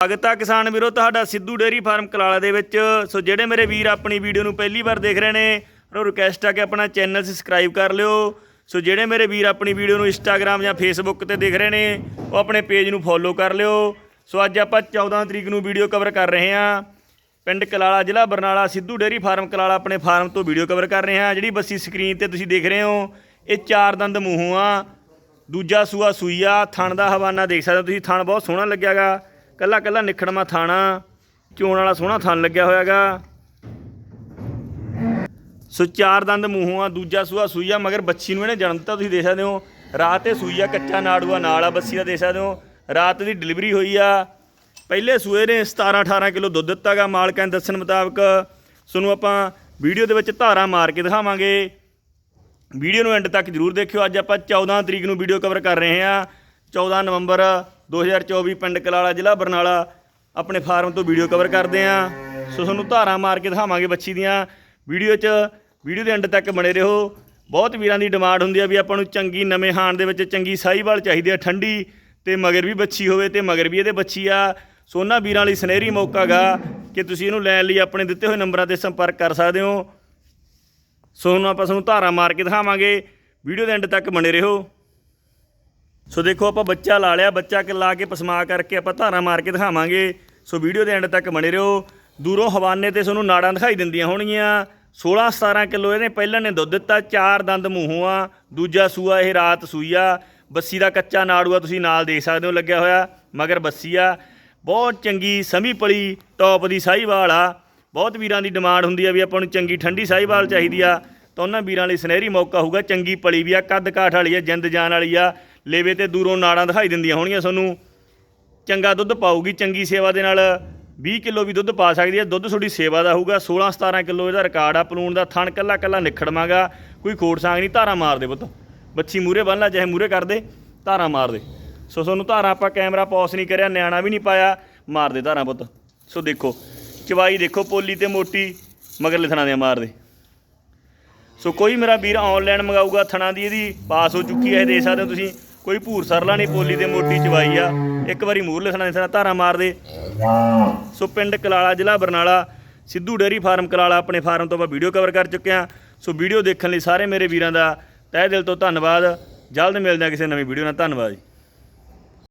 ਸਵਾਗਤ ਆ ਕਿਸਾਨ ਵੀਰੋ, ਤੁਹਾਡਾ ਸਿੱਧੂ ਡੇਅਰੀ ਫਾਰਮ ਕਲਾਲਾ ਦੇ ਵਿੱਚ। ਸੋ ਜਿਹੜੇ ਮੇਰੇ ਵੀਰ ਆਪਣੀ ਵੀਡੀਓ ਨੂੰ ਪਹਿਲੀ ਵਾਰ ਦੇਖ ਰਹੇ ਨੇ ਉਹ ਰਿਕਵੈਸਟ ਆ ਕਿ ਆਪਣਾ ਚੈਨਲ ਸਬਸਕ੍ਰਾਈਬ ਕਰ ਲਿਓ। ਸੋ ਜਿਹੜੇ ਮੇਰੇ ਵੀਰ ਆਪਣੀ ਵੀਡੀਓ ਨੂੰ ਇੰਸਟਾਗ੍ਰam ਜਾਂ ਫੇਸਬੁੱਕ ਤੇ ਦੇਖ ਰਹੇ ਨੇ, ਉਹ ਆਪਣੇ ਪੇਜ ਨੂੰ ਫੋਲੋ ਕਰ ਲਿਓ। ਸੋ ਅੱਜ ਆਪਾਂ 14 ਤਰੀਕ ਨੂੰ ਵੀਡੀਓ ਕਵਰ ਕਰ ਰਹੇ ਹਾਂ। ਪਿੰਡ ਕਲਾਲਾ, ਜ਼ਿਲ੍ਹਾ ਬਰਨਾਲਾ, ਸਿੱਧੂ ਡੇਅਰੀ ਫਾਰਮ ਕਲਾਲਾ ਆਪਣੇ ਫਾਰਮ ਤੋਂ ਵੀਡੀਓ ਕਵਰ ਕਰ ਰਹੇ ਹਾਂ। ਜਿਹੜੀ ਬੱਸੀ ਸਕਰੀਨ ਤੇ ਤੁਸੀਂ ਦੇਖ ਰਹੇ ਹੋ, ਇਹ ਚਾਰ ਦੰਦ ਮੂੰਹੋਂ ਆ, ਦੂਜਾ ਸੂਆ ਸੂਈਆ ਥਣ ਦਾ ਹਵਾਨਾ ਦੇਖ ਸਕਦੇ ਹੋ ਤੁਸੀਂ, ਥਣ ਬਹੁਤ ਸੋਹਣਾ ਲੱਗਿਆਗਾ ਕੱਲਾ ਕੱਲਾ ਨਿਖੜਮਾ ਥਾਣਾ, ਚੋਣ ਵਾਲਾ ਸੋਹਣਾ ਥਣ ਲੱਗਿਆ ਹੋਇਆਗਾ। ਸੋ ਚਾਰ ਦੰਦ ਮੂੰਹੋਂ ਆ, ਦੂਜਾ ਸੂਆ ਸੂਈਆ, ਮਗਰ ਬੱਚੀ ਨੂੰ ਇਹਨੇ ਜਨਮ ਦਿੱਤਾ, ਤੁਸੀਂ ਦੇਖ ਸਕਦੇ ਹੋ। ਰਾਤ ਤੇ ਸੂਈਆ ਕੱਚਾ ਨਾੜੂਆ ਨਾਲ ਆ, ਬੱਸੀ ਦਾ ਦੇਖ ਸਕਦੇ ਹੋ। ਰਾਤ ਦੀ ਡਿਲੀਵਰੀ ਹੋਈ ਆ। ਪਹਿਲੇ ਸੂਏ ਨੇ 17 18 ਕਿਲੋ ਦੁੱਧ ਦਿੱਤਾਗਾ ਮਾਲਕਾਂ ਦੇ ਦੱਸਣ ਮੁਤਾਬਕ। ਤੁਹਾਨੂੰ ਆਪਾਂ ਵੀਡੀਓ ਦੇ ਵਿੱਚ ਧਾਰਾਂ ਮਾਰ ਕੇ ਦਿਖਾਵਾਂਗੇ। ਵੀਡੀਓ ਨੂੰ ਐਂਡ ਤੱਕ ਜਰੂਰ ਦੇਖਿਓ। ਅੱਜ ਆਪਾਂ 14 ਤਰੀਕ ਨੂੰ ਵੀਡੀਓ ਕਵਰ ਕਰ ਰਹੇ ਹਾਂ। 14 ਨਵੰਬਰ 2024 ਪਿੰਡ ਕਲਾਲਾ ਜ਼ਿਲ੍ਹਾ ਬਰਨਾਲਾ ਆਪਣੇ ਫਾਰਮ ਤੋਂ ਵੀਡੀਓ ਕਵਰ ਕਰਦੇ ਹਾਂ। ਸੋ ਤੁਹਾਨੂੰ ਧਾਰਾ ਮਾਰ ਕੇ ਦਿਖਾਵਾਂਗੇ ਬੱਚੀ ਦੀਆਂ। ਵੀਡੀਓ 'ਚ, ਵੀਡੀਓ ਦੇ ਐਂਡ ਤੱਕ ਬਣੇ ਰਹੋ। ਬਹੁਤ ਵੀਰਾਂ ਦੀ ਡਿਮਾਂਡ ਹੁੰਦੀ ਆ ਵੀ ਆਪਾਂ ਨੂੰ ਚੰਗੀ ਨਵੇਂ ਹਾਣ ਦੇ ਵਿੱਚ ਚੰਗੀ ਸਾਈਵਾਲ ਚਾਹੀਦੀ ਆ, ਠੰਡੀ ਤੇ ਮਗਰ ਵੀ ਬੱਚੀ ਹੋਵੇ ਤੇ ਮਗਰ ਵੀ ਇਹਦੇ ਬੱਚੀ ਆ। ਸੋ ਉਹਨਾਂ ਵੀਰਾਂ ਲਈ ਸੁਨਹਿਰੀ ਮੌਕਾ ਗਾ ਕਿ ਤੁਸੀਂ ਇਹਨੂੰ ਲੈਣ ਲਈ ਆਪਣੇ ਦਿੱਤੇ ਹੋਏ ਨੰਬਰਾਂ ਤੇ ਸੰਪਰਕ ਕਰ ਸਕਦੇ ਹੋ। ਸੋ ਹੁਣ ਆਪਾਂ ਤੁਹਾਨੂੰ ਧਾਰਾ ਮਾਰ ਕੇ ਦਿਖਾਵਾਂਗੇ। ਵੀਡੀਓ ਦੇ ਐਂਡ ਤੱਕ ਬਣੇ ਰਹੋ। ਸੋ ਦੇਖੋ ਆਪਾਂ ਬੱਚਾ ਲਾ ਲਿਆ, ਬੱਚਾ ਕਿ ਲਾ ਕੇ ਪਸਮਾ ਕਰਕੇ ਆਪਾਂ ਧਾਰਾ ਮਾਰ ਕੇ ਦਿਖਾਵਾਂਗੇ। ਸੋ ਵੀਡੀਓ ਦੇ ਐਂਡ ਤੱਕ ਬਣੇ ਰਹੋ। ਦੂਰੋਂ ਹਵਾਨੇ ਤੇ ਤੁਹਾਨੂੰ ਨਾੜਾਂ ਦਿਖਾਈ ਦਿੰਦੀਆਂ ਹੋਣਗੀਆਂ। 16 17 ਕਿਲੋ ਇਹਨੇ ਪਹਿਲਾਂ ਨੇ ਦੁੱਧ ਦਿੱਤਾ, ਚਾਰ ਦੰਦ ਮੂੰਹੋਂ ਆ, ਦੂਜਾ ਸੂਆ ਇਹ ਰਾਤ ਸੂਈ ਆ। ਬੱਸੀ ਦਾ ਕੱਚਾ ਨਾੜੂਆ ਤੁਸੀਂ ਨਾਲ ਦੇਖ ਸਕਦੇ ਹੋ ਲੱਗਿਆ ਹੋਇਆ, ਮਗਰ ਬੱਸੀ ਆ। ਬਹੁਤ ਚੰਗੀ ਸਮੀ ਪਲੀ ਟੌਪ ਦੀ ਸਾਹੀਵਾਲ ਆ। ਬਹੁਤ ਵੀਰਾਂ ਦੀ ਡਿਮਾਂਡ ਹੁੰਦੀ ਆ ਵੀ ਆਪਾਂ ਨੂੰ ਚੰਗੀ ਠੰਡੀ ਸਾਹੀਵਾਲ ਚਾਹੀਦੀ ਆ। ਤਾਂ ਉਹਨਾਂ ਵੀਰਾਂ ਲਈ ਸੁਨਹਿਰੀ ਮੌਕਾ ਹੋਊਗਾ। ਚੰਗੀ ਪਲੀ ਵੀ ਆ ਕੱਦ ਕਾਠ ਵਾਲੀ ਆ, ਜਿੰਦ ਜਾਨ ਵਾਲੀ ਆ। ਲੇਵੇ ਤੇ ਦੂਰੋਂ ਨਾੜਾਂ ਦਿਖਾਈ ਦਿੰਦੀਆਂ ਹੋਣਗੀਆਂ ਤੁਹਾਨੂੰ। ਚੰਗਾ ਦੁੱਧ ਪਾਊਗੀ, ਚੰਗੀ ਸੇਵਾ ਦੇ ਨਾਲ 20 ਕਿਲੋ ਵੀ ਦੁੱਧ ਪਾ ਸਕਦੀ ਹੈ ਦੁੱਧ ਤੁਹਾਡੀ ਸੇਵਾ ਦਾ ਹੋਊਗਾ। 16 17 ਕਿਲੋ ਇਹਦਾ ਰਿਕਾਰਡ ਆ। ਪਲੂਣ ਦਾ ਥਣ ਕੱਲਾ ਕੱਲਾ ਨਿਖੜਮਾਗਾ ਕੋਈ ਖੋੜ ਸਾਂਗ ਨਹੀਂ, ਧਾਰਾ ਮਾਰ ਦੇ ਪੁੱਤ। ਬੱਚੀ ਮੂਰੇ ਬੰਨ ਲਾ, ਚਾਹੇ ਮੂਰੇ ਕਰ ਦੇ, ਧਾਰਾ ਮਾਰ ਦੇ। ਸੋ ਤੁਹਾਨੂੰ ਧਾਰਾ ਆਪਾਂ ਕੈਮਰਾ ਪੌਸ ਨਹੀਂ ਕਰਿਆ, ਨਿਆਣਾ ਵੀ ਨਹੀਂ ਪਾਇਆ। ਮਾਰ ਦੇ ਧਾਰਾ ਪੁੱਤ। ਸੋ ਦੇਖੋ, ਚਵਾਈ ਦੇਖੋ ਪੋਲੀ ਤੇ ਮੋਟੀ, ਮਗਰ ਥਣਾ ਦੇ ਮਾਰ ਦੇ। ਸੋ ਕੋਈ ਮੇਰਾ ਵੀਰ ਆਨਲਾਈਨ ਮੰਗਾਊਗਾ, ਥਣਾ ਦੀ ਇਹਦੀ ਪਾਸ ਹੋ ਚੁੱਕੀ ਹੈ, ਇਹ ਦੇ ਸਕਦੇ ਹੋ ਤੁਸੀਂ। ਕੋਈ ਭੂਰ ਸਰਲਾ ਨਹੀਂ, ਪੋਲੀ ਦੇ ਮੋਟੀ ਚਵਾਈ ਆ। ਇੱਕ ਵਾਰੀ ਮੂਰ ਲਿਖਣਾ ਦੇ ਧਾਰਾ ਮਾਰ ਦੇ। ਸੋ ਪਿੰਡ ਕਲਾਲਾ, ਜ਼ਿਲ੍ਹਾ ਬਰਨਾਲਾ, ਸਿੱਧੂ ਡੇਅਰੀ ਫਾਰਮ ਕਲਾਲਾ ਆਪਣੇ ਫਾਰਮ ਤੋਂ ਆਪਾਂ ਵੀਡੀਓ ਕਵਰ ਕਰ ਚੁੱਕੇ ਹਾਂ। ਸੋ ਵੀਡੀਓ ਦੇਖਣ ਲਈ ਸਾਰੇ ਮੇਰੇ ਵੀਰਾਂ ਦਾ ਤਹਿ ਦਿਲ ਤੋਂ ਧੰਨਵਾਦ। ਜਲਦ ਮਿਲਦੇ ਹਾਂ ਕਿਸੇ ਨਵੀਂ ਵੀਡੀਓ ਨਾਲ। ਧੰਨਵਾਦ ਜੀ।